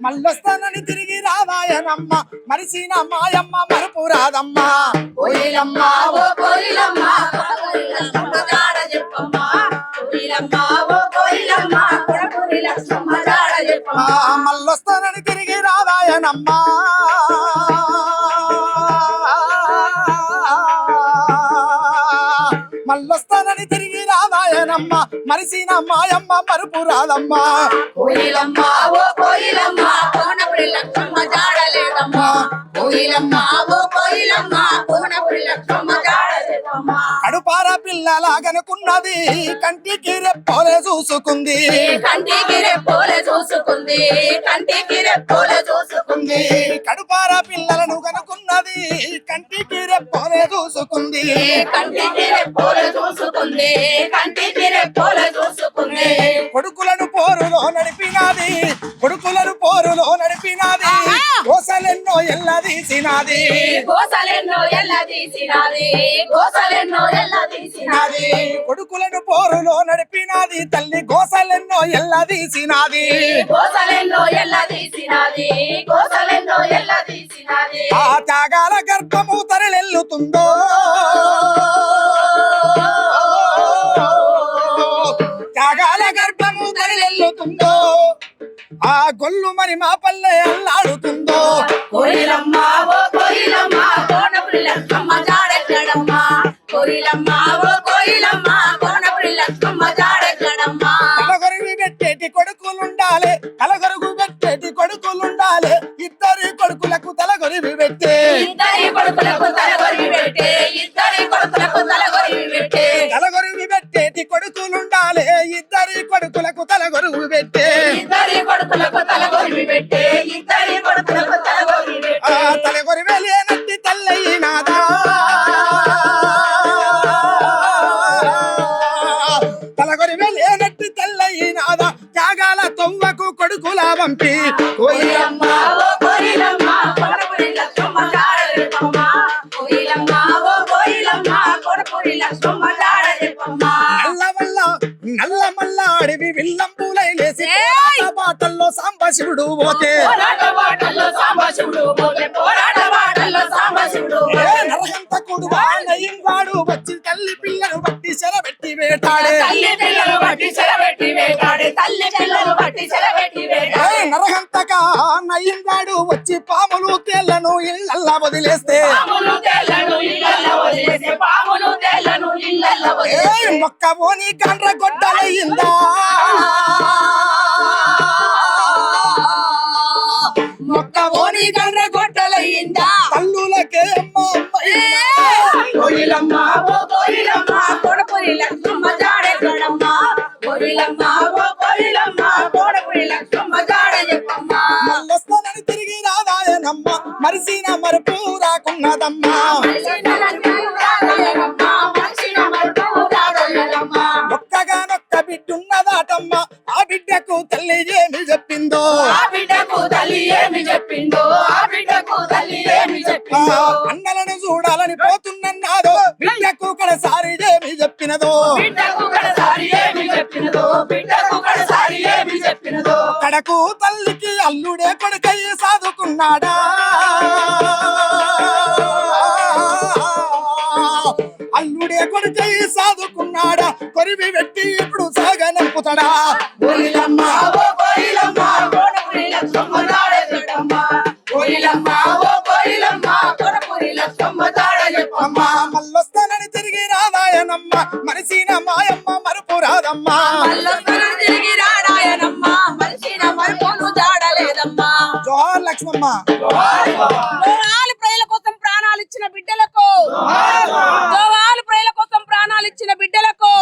మళ్ళొస్తానని తిరిగి రావాయనమ్మ మరిసిన మాయమ్మ మరుపు రాదమ్మ ఓ కోయిలమ్మ జాడ చెప్పమ్మ. కోయిలమ్మ ఓ కోయిలమ్మ చెప్పమ్మ. మళ్ళొస్తానని తిరిగి రావాయనమ్మ మళ్ళొస్తానని తిరిగి రావాయనమ్మ మరిసిన మాయమ్మ మరుపు రాదమ్మ కోయిలమ్మ ఓ కోయిలమ్మ కడుపార పిల్లలాగనుకున్నది కంటికి రెప్పోలే చూసుకుంది. కంటికి రెప్పోలే చూసుకుంది. కంటికి రెప్పోలే చూసుకుంది. కడుపార పిల్లలను కనుకున్నది కంటికి రెప్పోలే చూసుకుంది. కంటికి రెప్పోలే చూసుకుంది. కంటికి రెప్పోలే చూసుకుంది. కొడుకులను ఎల్లదీసినాది గోసలెన్నో ఎల్ల తీసినాది. గోసలెన్నో ఎల్ల తీసినాది. నాది కొడుకులను పోరులో నడిపినాది. తల్లి గోసలెన్నో ఎల్లదీసినాది గోసలెన్నో ఎల్ల తీసినాది. గోసలెన్నో ఎల్ల తీసినాది. ఆ త్యాగాల గర్భము తరలెల్లుతుందో. త్యాగాల గర్భము తరలెల్లుతుందో. ఆ గొల్లు మరి మా పల్లె అల్లాడుతుందో. కోయిలమ్మ కోయిలమ్మ తలగొరి వెలియనట్టి తల్లయినాదా త్యాగాల తొవ్వకు కొడుకుల పంపి నల్ల వల్ల మల్ల అడవి విల్లంబులై లేసి బాటల్లో సాంబశివుడు పోతే. పోరాట వేటాడే. తల్లి పిల్లలు బట్టి చెరబెట్టి వేటాడే. తల్లి పిల్లలు బట్టి చెరబెట్టి వేటాడే. నరహంతక వచ్చి పాములు తేళ్ళను ఇళ్ళల్లా వదిలేస్తే. పాములు తేళ్ళను ఇళ్ళల్ల వదిలేసే పాములు తేళ్ళను ఇళ్ళల్ల ఏ వదిలేసే మొక్క పోని గండ్ర గొడ్డలయ్యిందా? మొక్క పోని గండ్ర గొడ్డలయ్యిందా? తల్లులకే అమ్మ కోయిలమ్మ ఓ కోయిలమ్మ. కోయిలమ్మ ఓ కోయిలమ్మ కొడపురి లక్ష్మమ్మ జాడ చెప్పమ్మ మళ్ళొస్తానని తిరిగి రాదాయనమ్మ మరిసిన మరుపు రాకున్నదమ్మా. ఒక్కగా నొక్క బిడ్డున్నదాటమ్మ ఆ బిడ్డకు తల్లి ఏమి చెప్పిందో? ఆ బిడ్డకు తల్లి ఏమి చెప్పిందో? ఆ బిడ్డకు తల్లి ఏమి చెప్పిందో? అన్నలను చూడాలని పోతున్నన్నాదో బిడ్డకు కడసారి ఏమి చెప్పినదో? బిడ్డకు కడకు తల్లికి అల్లుడే కొడుకయ్యి సాదుకున్నాడా అల్లుడే కొడుకయ్యి సాదుకున్నాడా కొరివి పెట్టి ఇప్పుడు సాగనంపుతాడా మళ్ళొస్తానని తిరిగి రాదాయనమ్మ. మనిషిన మాయమ్మ మరుపు రాదమ్మా. ప్రజల కోసం ప్రాణాలు ఇచ్చిన బిడ్డలకు. జోహాలు ప్రజల కోసం ప్రాణాలు ఇచ్చిన బిడ్డలకు.